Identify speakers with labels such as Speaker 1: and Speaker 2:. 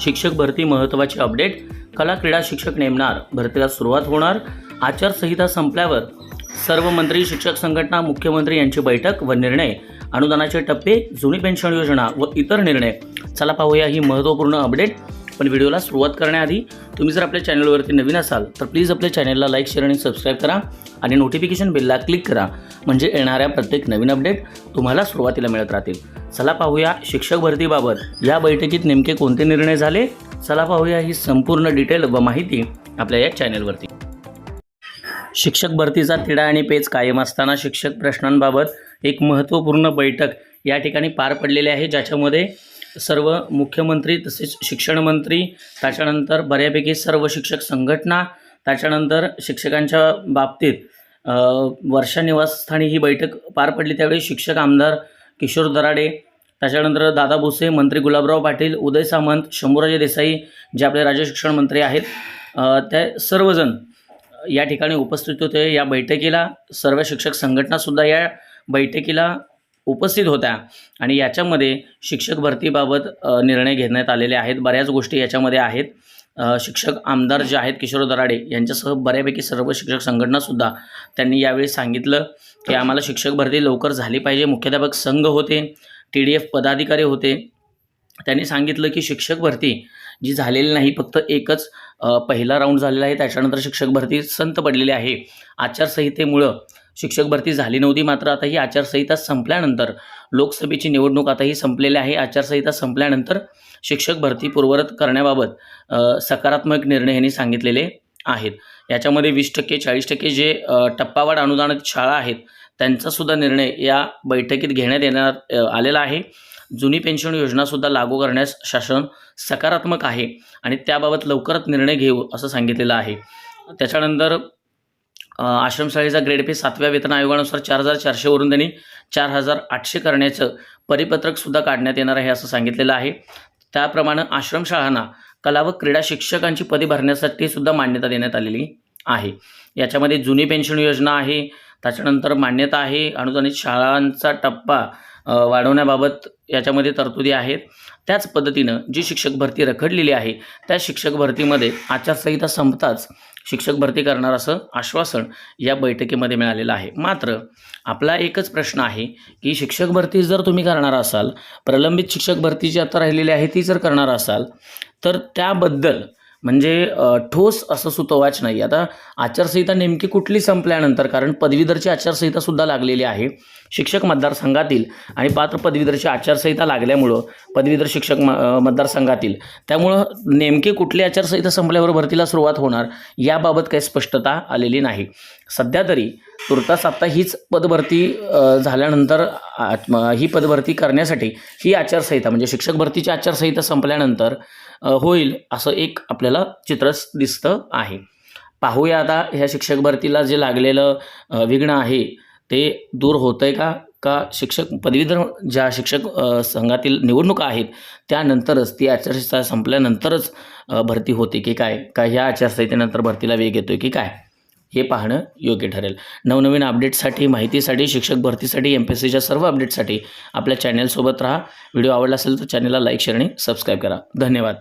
Speaker 1: शिक्षक भरती महत्त्वाची अपडेट. कला क्रीडा शिक्षक नेमणार. भरतीला सुरुवात होणार. आचारसंहिता संपल्यावर सर्व मंत्री शिक्षक संघटना मुख्यमंत्री यांची बैठक व निर्णय. अनुदानाचे टप्पे जुनी पेन्शन योजना व इतर निर्णय. चला पाहूया ही महत्त्वपूर्ण अपडेट. पण व्हिडिओला सुरुवात करण्याआधी तुम्ही जर आपल्या चॅनलवरती नवीन असाल तर प्लीज आपल्या चॅनलला लाईक शेअर आणि सबस्क्राईब करा आणि नोटिफिकेशन बेलला क्लिक करा. म्हणजे येणाऱ्या प्रत्येक नवीन अपडेट तुम्हाला सुरुवातीला मिळत राहतील. चला पाहूया शिक्षक भरतीबाबत या बैठकीत नेमके कोणते निर्णय झाले? चला पाहूया ही संपूर्ण डिटेल व माहिती आपल्या या चॅनलवरती. शिक्षक भरतीचा तिढा आणि पेच कायम असताना शिक्षक प्रश्नांबाबत एक महत्त्वपूर्ण बैठक या ठिकाणी पार पडलेली आहे ज्याच्यामध्ये सर्व मुख्यमंत्री तसेच शिक्षणमंत्री त्याच्यानंतर बऱ्यापैकी सर्व शिक्षक संघटना त्याच्यानंतर शिक्षकांच्या बाबतीत वर्षा निवासस्थानी ही बैठक पार पडली. त्यावेळी शिक्षक आमदार किशोर दराडे. त्याच्यानंतर दादा भुसे मंत्री गुलाबराव पाटील उदय सामंत शंभूराजे देसाई जे आपले राज्य शिक्षण मंत्री आहेत. ते त्या सर्वजण या ठिकाणी उपस्थित होते या बैठकीला. सर्व शिक्षक संघटनासुद्धा या बैठकीला उपस्थित होत्या. आणि याच्यामध्ये शिक्षक भरतीबाबत निर्णय घेण्यात आलेले आहेत. बऱ्याच गोष्टी याच्यामध्ये आहेत. शिक्षक आमदार जे आहेत किशोर दराडे यांच्यासह बऱ्यापैकी सर्व शिक्षक संघटनासुद्धा त्यांनी यावेळी सांगितलं की आम्हाला शिक्षक भरती लवकर झाली पाहिजे. मुख्याध्यापक संघ होते टी डी एफ पदाधिकारी होते. त्यांनी सांगितलं की शिक्षक भरती जी झालेली नाही फक्त एकच पहिला राऊंड झालेला आहे. त्याच्यानंतर शिक्षक भरती संत पडलेली आहे. आचारसंहितेमुळं शिक्षक भरती झाली नव्हती मात्र आता ही आचारसंहिता संपल्यानंतर लोकसभेची निवडणूक आता ही संपलेली आहे. आचारसंहिता संपल्यानंतर शिक्षक भरती पूर्वरत करण्याबाबत सकारात्मक निर्णय यांनी सांगितलेले आहेत. याच्यामध्ये वीस टक्के चाळीस टक्के जे टप्पावाड टप्पावाढ अनुदानित शाळा आहेत त्यांचासुद्धा निर्णय या बैठकीत घेण्यात येणार आलेला आहे. जुनी पेन्शन योजनासुद्धा लागू करण्यास शासन सकारात्मक आहे आणि त्याबाबत लवकरच निर्णय घेऊ असं सांगितलेलं आहे. त्याच्यानंतर आश्रमशाळेचा ग्रेड पे सातव्या वेतन आयोगानुसार चार हजार चारशेवरून त्यांनी चार हजार आठशे करण्याचं परिपत्रकसुद्धा काढण्यात येणार आहे असं सांगितलेलं आहे. त्याप्रमाणे आश्रमशाळांना कला व क्रीडा शिक्षकांची पदे भरण्यासाठी सुद्धा मान्यता देण्यात आलेली आहे. याच्यामध्ये जुनी पेन्शन योजना आहे त्याच्यानंतर मान्यता आहे अनुदानित शाळांचा टप्पा वाढवण्याबाबत याच्यामध्ये तरतुदी आहेत. त्याच पद्धतीनं जी शिक्षक भरती रखडलेली आहे त्या शिक्षक भरतीमध्ये आचारसंहिता संपताच शिक्षक भरती करणार असं आश्वासन या बैठकीमध्ये मिळालेलं आहे. मात्र आपला एकच प्रश्न आहे की शिक्षक भरती जर तुम्ही करणार असाल प्रलंबित शिक्षक भरती जी आता राहिलेली आहे ती जर करणार असाल तर त्याबद्दल म्हणजे ठोस असं सुतोवाच नाही. आता आचारसंहिता नेमकी कुठली संपल्यानंतर कारण पदवीधरची आचारसंहितासुद्धा लागलेली आहे शिक्षक मतदारसंघातील आणि पात्र पदवीधरची आचारसंहिता लागल्यामुळं पदवीधर शिक्षक म मतदारसंघातील. त्यामुळं नेमकी कुठली आचारसंहिता संपल्यावर भरतीला सुरुवात होणार याबाबत काही स्पष्टता आलेली नाही. सध्या तरी तुर्तास आत्ता हीच पदभरती झाल्यानंतर आ- ही पदभरती करण्यासाठी ही आचारसंहिता म्हणजे शिक्षक भरतीची आचारसंहिता संपल्यानंतर होईल असं एक आपल्याला चित्र दिसतं आहे. पाहूया आता ह्या शिक्षक भरतीला जे लागलेलं विघ्न आहे ते दूर होतं आहे का? का शिक्षक पदवीधर ज्या शिक्षक संघातील निवडणुका आहेत त्यानंतरच ती आचारसंहिता संपल्यानंतरच भरती होते की काय? का ह्या आचारसंहितेनंतर भरतीला वेग येतो की काय? हे पाहणं योग्य ठरेल. नवनवीन अपडेट्ससाठी माहितीसाठी शिक्षक भरतीसाठी एम पी एस सीच्या सर्व अपडेट्ससाठी आपल्या चॅनलसोबत राहा. व्हिडिओ आवडला असेल तर चॅनलला लाईक शेअर आणि सबस्क्राईब करा. धन्यवाद.